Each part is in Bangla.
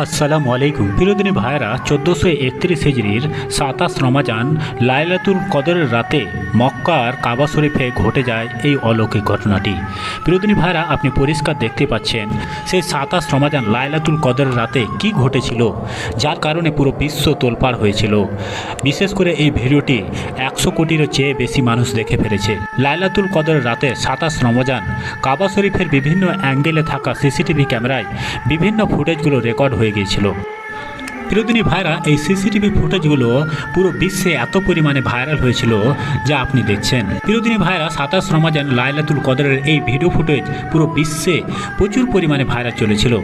আসসালামু আলাইকুম। প্রিয়দিনী ভাইরা চোদ্দোশো একত্রিশ হিজড়ির সাতাশ রমাজান লাইলাতুল কদরের রাতে মক্কার কাবা শরীফে ঘটে যায় এই অলৌকিক ঘটনাটি। প্রিয়দিনী ভাইরা আপনি পরিষ্কার দেখতে পাচ্ছেন সেই সাতাশ রমাজান লাইলাতুল কদরের রাতে কি ঘটেছিল, যার কারণে পুরো বিশ্ব তোলপাড় হয়েছিল। বিশেষ করে এই ভিডিওটি একশো কোটিরও চেয়ে বেশি মানুষ দেখে ফেলেছে। লাইলাতুল কদরের রাতে সাতাশ রমজান কাবা শরীফের বিভিন্ন অ্যাঙ্গেলে থাকা সিসিটিভি ক্যামেরায় বিভিন্ন ফুটেজগুলো রেকর্ড হয়ে গিয়েছিল। প্রিয়দিনী ভাইরা এই সিসিটিভি ফুটেজগুলো পুরো বিশ্বে এত পরিমাণে ভাইরাল হয়েছিল, যা আপনি দেখছেন। প্রিয়দিনী ভাইরা সাতাশ রমাজান লাইলাতুল কদরের এই ভিডিও ফুটেজ পুরো বিশ্বে প্রচুর পরিমাণে ভাইরাল চলেছিল।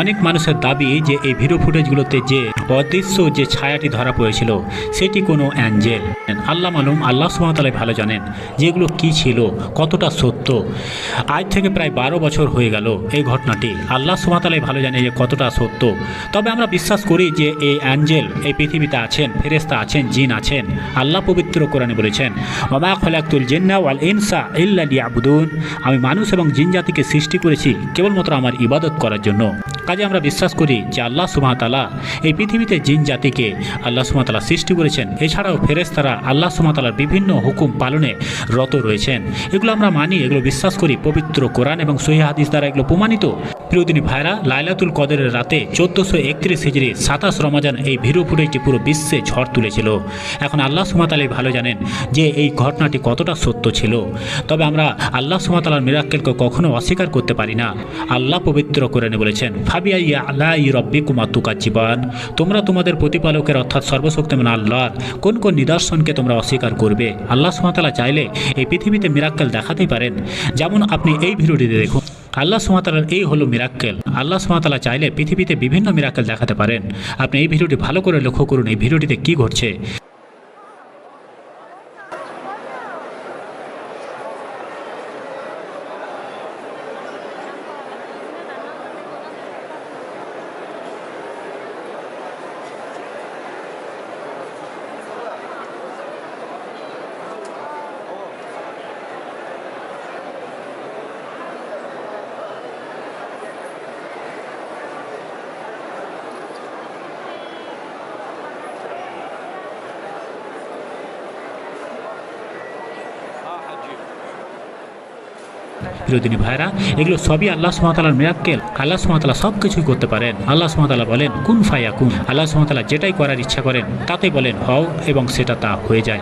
অনেক মানুষের দাবি যে এই ভিডিও ফুটেজগুলোতে যে অদৃশ্য যে ছায়াটি ধরা পড়েছিল, সেটি কোনো অ্যাঞ্জেল। আল্লাহ মালুম, আল্লাহ সুমতালাই ভালো জানেন যেগুলো কি ছিল, কতটা সত্য। আজ থেকে প্রায় বারো বছর হয়ে গেল এই ঘটনাটি। আল্লাহ সুমতালাই ভালো জানে যে কতটা সত্য। তবে আমরা বিশ্বাস করি যে এই অ্যাঞ্জেল, এই পৃথিবীতে আছেন ফেরেস্তা আছেন, জিন আছেন। আল্লাহ পবিত্র কোরআনে বলেছেন ওমা খলাকুল জিন্না ওয়াল ইনসা ইল্লা লিয়াবুদুন। আমি মানুষ এবং জিন জাতিকে সৃষ্টি করেছি কেবলমাত্র আমার ইবাদত করার জন্য। কাজে আমরা বিশ্বাস করি যে আল্লাহ সুমাতালা এই পৃথিবীতে জিন জাতিকে আল্লাহ সুমাতালা সৃষ্টি করেছেন। এছাড়াও ফেরেস্তারা আল্লাহ সুমাতালার বিভিন্ন হুকুম পালনে রত রয়েছেন। এগুলো আমরা মানি, এগুলো বিশ্বাস করি। পবিত্র কোরআন এবং সহি হাদিস দ্বারা এগুলো প্রমাণিত। প্রিয়দিনী ভাইরা, লাইলাতুল কদরের রাতে চোদ্দোশো একত্রিশ হিজড়ি সাতাশ রমাজান এই ভিডিও ফুটেজটি পুরো বিশ্বে ঝড় তুলেছিল। এখন আল্লাহ সুমাতালাই ভালো জানেন যে এই ঘটনাটি কতটা সত্য ছিল। তবে আমরা আল্লাহ সুমাতালার মিরাক্কেলকে কখনো অস্বীকার করতে পারি না। আল্লাহ পবিত্র করে বলেছেন ফাবিয়া আল্লাহ রব্বি কুমাতুকা জীবন তোমরা তোমাদের প্রতিপালকের অর্থাৎ সর্বশক্তিমান আল্লাহর কোন কোন নিদর্শনকে তোমরা অস্বীকার করবে? আল্লাহ সুমাতালা চাইলে এই পৃথিবীতে মিরাক্কেল দেখাতেই পারেন। যেমন আপনি এই ভিডিওটিতে দেখুন, আল্লাহ সুমাতালার এই হলো মিরাক্কেল। আল্লাহ সুমাতালা চাইলে পৃথিবীতে বিভিন্ন মিরাক্কেল দেখাতে পারেন। আপনি এই ভিডিওটি ভালো করে লক্ষ্য করুন, এই ভিডিওটিতে কী ঘটছে। বিরোধিনী ভাইরা এগুলো সবই আল্লাহ সুমাতালার মিরাক্কেল আল্লাহ সুমাতালা সব কিছুই করতে পারেন। আল্লাহ সুমাতালা বলেন, কুন ফায়া কুন আল্লাহ সুমাতালা যেটাই করার ইচ্ছা করেন তাতে বলেন, হও এবং সেটা তা হয়ে যায়।